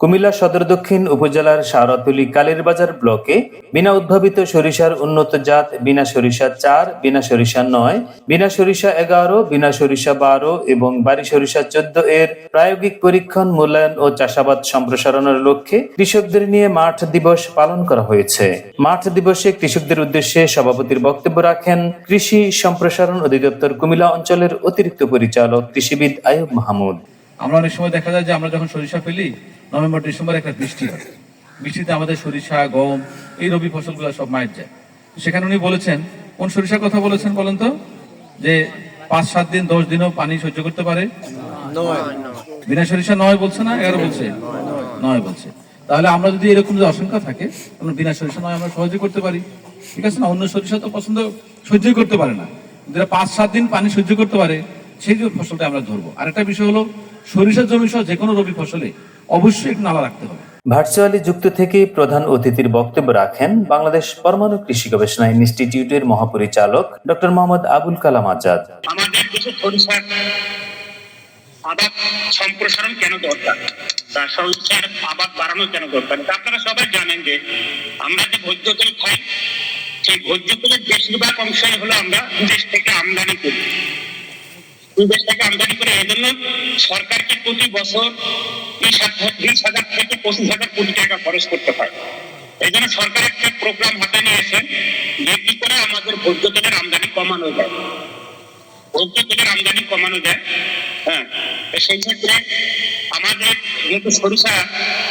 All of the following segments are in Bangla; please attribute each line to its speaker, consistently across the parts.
Speaker 1: কুমিল্লা সদর দক্ষিণ উপজেলার শাহরাতুলি কালীরবাজার ব্লকে বিনা উদ্ভাবিত সরিষার উন্নত জাত, বিনা সরিষা চার, বিনা সরিষা নয়, বিনা সরিষা এগারো, বিনা সরিষা বারো এবং বাড়ি সরিষা চোদ্দ এর প্রায়োগিক পরীক্ষণ, মূল্যায়ন ও চাষাবাদ সম্প্রসারণের লক্ষ্যে কৃষকদের নিয়ে মাঠ দিবস পালন করা হয়েছে। মাঠ দিবসে কৃষকদের উদ্দেশ্যে সভাপতির বক্তব্য রাখেন কৃষি সম্প্রসারণ অধিদপ্তর কুমিল্লা অঞ্চলের অতিরিক্ত পরিচালক কৃষিবিদ আয়ুব মাহমুদ।
Speaker 2: আমরা অনেক সময় দেখা যায় যে আমরা যখন সরিষা ফেলি নভেম্বর ডিসেম্বর একটা বৃষ্টি হয়। বৃষ্টিতে আমাদের সরিষা গম এই রবি ফসলগুলো সব মায়ের যায়। সেখানে উনি বলেছেন কোন সরিষার কথা বলেছেন বলেন তো? যে পাঁচ সাত দিন দশ দিনও পানি সহ্য করতে পারে? বিনা সরিষা নয় বলছে না? এগারো বলছে? নয় বলছে। তাহলে আমরা যদি এরকম যে আশঙ্কা থাকে আমরা বিনা সরিষা নয় আমরা সহজে করতে পারি। ঠিক আছে না? অন্য সরিষা তো পছন্দ সহ্যই করতে পারে না। যেটা পাঁচ সাত দিন পানি সহ্য করতে পারে সেই ফসলটা আমরা ধরবো। আর একটা বিষয় হলো সরিষার জমি সহ যে কোনো রবি ফসলে অবশ্যই নালা রাখতে হবে।
Speaker 1: ভার্চুয়ালি যুক্ত থেকে প্রধান অতিথির বক্তব্য রাখেন বাংলাদেশ পরমাণু কৃষি গবেষণা ইনস্টিটিউটের মহাপরিচালক ডক্টর মোহাম্মদ আবুল কালাম আজাদ।
Speaker 3: আমাদের দেশে সরিষার আবাদ সম্প্রসারণ কেন দরকার? বা সরিষার আবাদ বাড়ানো কেন দরকার? আপনারা সবাই জানেন যে আমরা যে ভোজ্য তেল খাই সেই ভোজ্য তেলের বেশিরভাগ অংশই হলো আমরা বিদেশ থেকে আমদানি করি। করে এই সরকারকে প্রতি বছর বিশ হাজার থেকে পঁচিশ হাজার কোটি টাকা খরচ করতে হয়। এই জন্য সরকার একটা প্রোগ্রাম হাতে নিয়েছে যে কি করে আমাদের ভোজ্য তেলের আমদানি কমানো যায়। ভোজ্য তেলের আমদানি কমানো যায় হ্যাঁ। সেই ক্ষেত্রে আমাদের যেহেতু সরিষা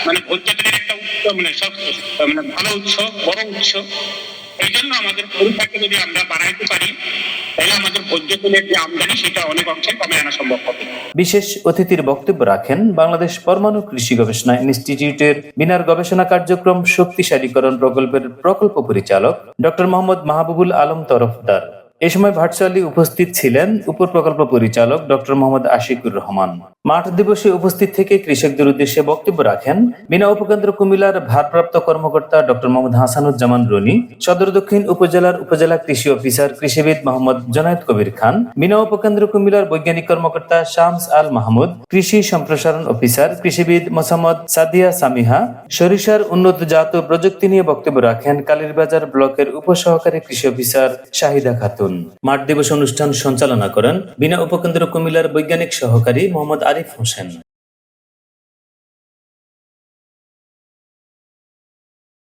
Speaker 3: মানে ভোজ্য তেলের একটা উৎস মানে সব মানে ভালো উৎস, বড় উৎস এই জন্য আমাদের সরিষাকে যদি আমরা বাড়াইতে পারি, তাহলে আমাদের ভোজ্য তেলের যে আমদানি, সেটা অনেক অংশে কমে আনা সম্ভব হবে।
Speaker 1: বিশেষ অতিথির বক্তব্য রাখেন বাংলাদেশ পরমাণু কৃষি গবেষণা ইনস্টিটিউটের বিনার গবেষণা কার্যক্রম শক্তিশালীকরণ প্রকল্পের প্রকল্প পরিচালক ডক্টর মোহাম্মদ মাহবুবুল আলম তরফদার। এ সময় ভার্চুয়ালি উপস্থিত ছিলেন উপ প্রকল্প পরিচালক ডক্টর মোহাম্মদ আশিকুর রহমান। মাঠ দিবসে উপস্থিত থেকে কৃষকদের উদ্দেশ্যে বক্তব্য রাখেন বিনা উপকেন্দ্র কুমিল্লার ভারপ্রাপ্ত কর্মকর্তা ডক্টর মোহাম্মদ হাসানুজ্জামান রনি, সদর দক্ষিণ উপজেলার উপজেলা কৃষি অফিসার কৃষিবিদ মোহাম্মদ জনায়েদ কবির খান, বিনা উপকেন্দ্র কুমিল্লার বৈজ্ঞানিক কর্মকর্তা শামস আল মাহমুদ, কৃষি সম্প্রসারণ অফিসার কৃষিবিদ মোসাম্মদ সাদিয়া সামিহা, সরিষার উন্নত জাত প্রযুক্তি নিয়ে বক্তব্য রাখেন কালীরবাজার ব্লকের উপসহকারী কৃষি অফিসার শাহিদা খাতুন। মাঠ দিবস অনুষ্ঠান সঞ্চালনা করেন বিনা উপকেন্দ্র কুমিল্লার বৈজ্ঞানিক সহকারী মোহাম্মদ تعرفه